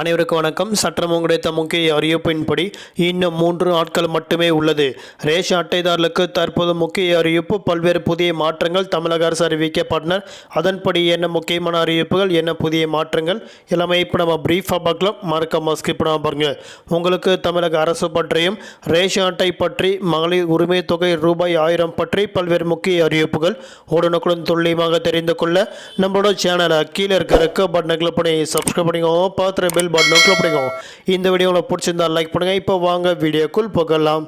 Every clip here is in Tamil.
அனைவருக்கும் வணக்கம். சற்றம் கிடைத்த முக்கிய அறிவிப்பின்படி இன்னும் மூன்று நாட்கள் மட்டுமே உள்ளது. ரேஷன் அட்டைதாரர்களுக்கு தற்போது முக்கிய அறிவிப்பு பல்வேறு புதிய மாற்றங்கள் தமிழக அரசு அறிவிக்கப்பட்டனர் அதன்படி என்ன முக்கியமான அறிவிப்புகள் என்ன புதிய மாற்றங்கள்? எல்லாமே இப்போ நம்ம பிரீஃபாக பார்க்கலாம். மறக்காம ஸ்கிப் பண்ணாம பாருங்க. உங்களுக்கு தமிழக அரசு பற்றியும் ரேஷன் அட்டை பற்றி மகளிர் உரிமை தொகை ரூபாய் ஆயிரம் பற்றி பல்வேறு முக்கிய அறிவிப்புகள் உடனுக்குடன் துல்லியமாக தெரிந்து கொள்ள நம்மளோட சேனலை கீழே இருக்க பட்டனை கிளிக் பண்ணி சப்ஸ்கிரைப் பண்ணிக்கோ பார்த்துற பெல் பட்டனும் கிளிக் பண்ணிக்கோங்க. இந்த வீடியோ உங்களுக்கு பிடிச்சிருந்தால் லைக் பண்ணுங்கள் இப்போ வாங்க வீடியோக்குள் போகலாம்.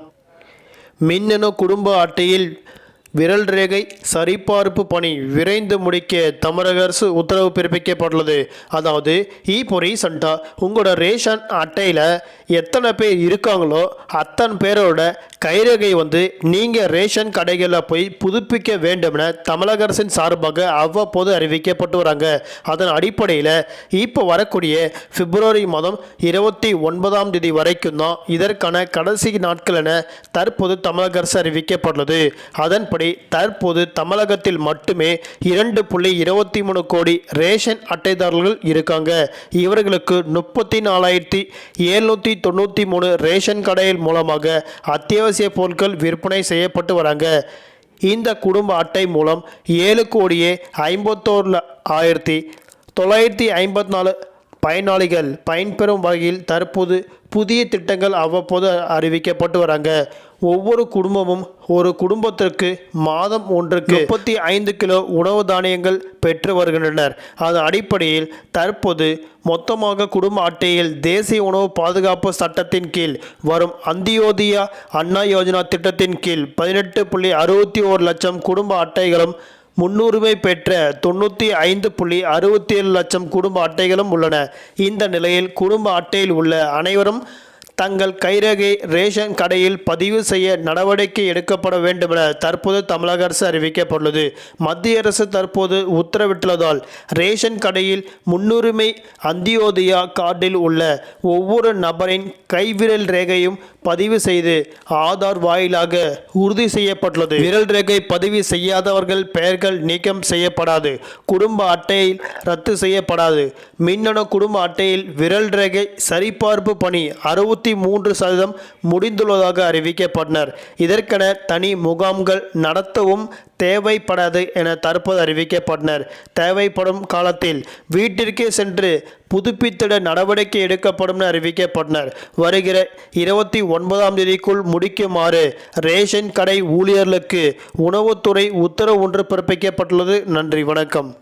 மின்னணு குடும்ப அட்டையில் விரல் ரேகை சரிபார்ப்பு பணி விரைந்து முடிக்க தமிழக அரசு உத்தரவு பிறப்பிக்கப்பட்டுள்ளது. அதாவது இப்போ ரீசண்டாக உங்களோட ரேஷன் அட்டையில் எத்தனை பேர் இருக்காங்களோ அத்தனை பேரோட கைரேகை வந்து நீங்கள் ரேஷன் கடைகளில் போய் புதுப்பிக்க வேண்டும் என தமிழக அரசின் சார்பாக அவ்வப்போது அறிவிக்கப்பட்டு வராங்க. அதன் அடிப்படையில் இப்போ வரக்கூடிய பிப்ரவரி மாதம் இருபத்தி ஒன்பதாம் தேதி வரைக்கும் தான் இதற்கான கடைசி நாட்கள் என தற்போது தமிழக அரசு அறிவிக்கப்பட்டுள்ளது. அதன்படி தற்போது தமிழகத்தில் மட்டுமே இரண்டு புள்ளி இருபத்தி மூணு கோடி ரேஷன் அட்டைதாரர்கள் இருக்காங்க. இவர்களுக்கு முப்பத்தி நாலாயிரத்தி எழுநூற்றி தொண்ணூற்றி மூணு ரேஷன் கடைகள் மூலமாக அத்தியாவசிய பொருட்கள் விற்பனை செய்யப்பட்டு வராங்க. இந்த குடும்ப அட்டை மூலம் ஏழு கோடியே ஐம்பத்தோரு ஆயிரத்தி தொள்ளாயிரத்தி ஐம்பத்தி நாலு பயனாளிகள் பயன்பெறும் வகையில் தற்போது புதிய திட்டங்கள் அவ்வப்போது அறிவிக்கப்பட்டு வராங்க. ஒவ்வொரு குடும்பமும் ஒரு குடும்பத்திற்கு மாதம் ஒன்றுக்கு முப்பத்தி ஐந்து கிலோ உணவு தானியங்கள் பெற்று வருகின்றனர். அதன் அடிப்படையில் தற்போது மொத்தமாக குடும்ப அட்டையில் தேசிய உணவு பாதுகாப்பு சட்டத்தின் கீழ் வரும் அந்தியோதயா அண்ணா யோஜனா திட்டத்தின் கீழ் பதினெட்டு புள்ளி அறுபத்தி ஓரு லட்சம் குடும்ப அட்டைகளும் முன்னுரிமை பெற்ற தொண்ணூற்றி ஐந்து புள்ளி அறுபத்தி ஏழு லட்சம் குடும்ப அட்டைகளும் உள்ளன. இந்த நிலையில் குடும்ப அட்டையில் உள்ள அனைவரும் தங்கள் கைரேகை ரேஷன் கடையில் பதிவு செய்ய நடவடிக்கை எடுக்கப்பட வேண்டும் என தற்போது தமிழக அரசு அறிவிக்கப்பட்டுள்ளது. மத்திய அரசு தற்போது உத்தரவிட்டுள்ளதால் ரேஷன் கடையில் முன்னுரிமை அந்தியோதயா கார்டில் உள்ள ஒவ்வொரு நபரின் கைவிரல் ரேகையும் பதிவு செய்து ஆதார் வாயிலாக உறுதி செய்யப்பட்டுள்ளது. விரல் ரேகை பதிவு செய்யாதவர்கள் பெயர்கள் நீக்கம் செய்யப்படாது. குடும்ப அட்டையில் ரத்து செய்யப்படாது. மின்னணு குடும்ப அட்டையில் விரல் ரேகை சரிபார்ப்பு பணி அறுபத்தி மூன்று சதவீதம் முடிந்துள்ளதாக அறிவிக்கப்பட்டனர். இதற்கென தனி முகாம்கள் நடத்தவும் தேவைப்படாது என தற்போது அறிவிக்கப்பட்டனர். தேவைப்படும் காலத்தில் வீட்டிற்கே சென்று புதுப்பித்திட நடவடிக்கை எடுக்கப்படும் என அறிவிக்கப்பட்டனர். வருகிற இருபத்தி ஒன்பதாம் தேதிக்குள் முடிக்குமாறு ரேஷன் கடை ஊழியர்களுக்கு உணவுத்துறை உத்தரவு ஒன்று பிறப்பிக்கப்பட்டுள்ளது. நன்றி வணக்கம்.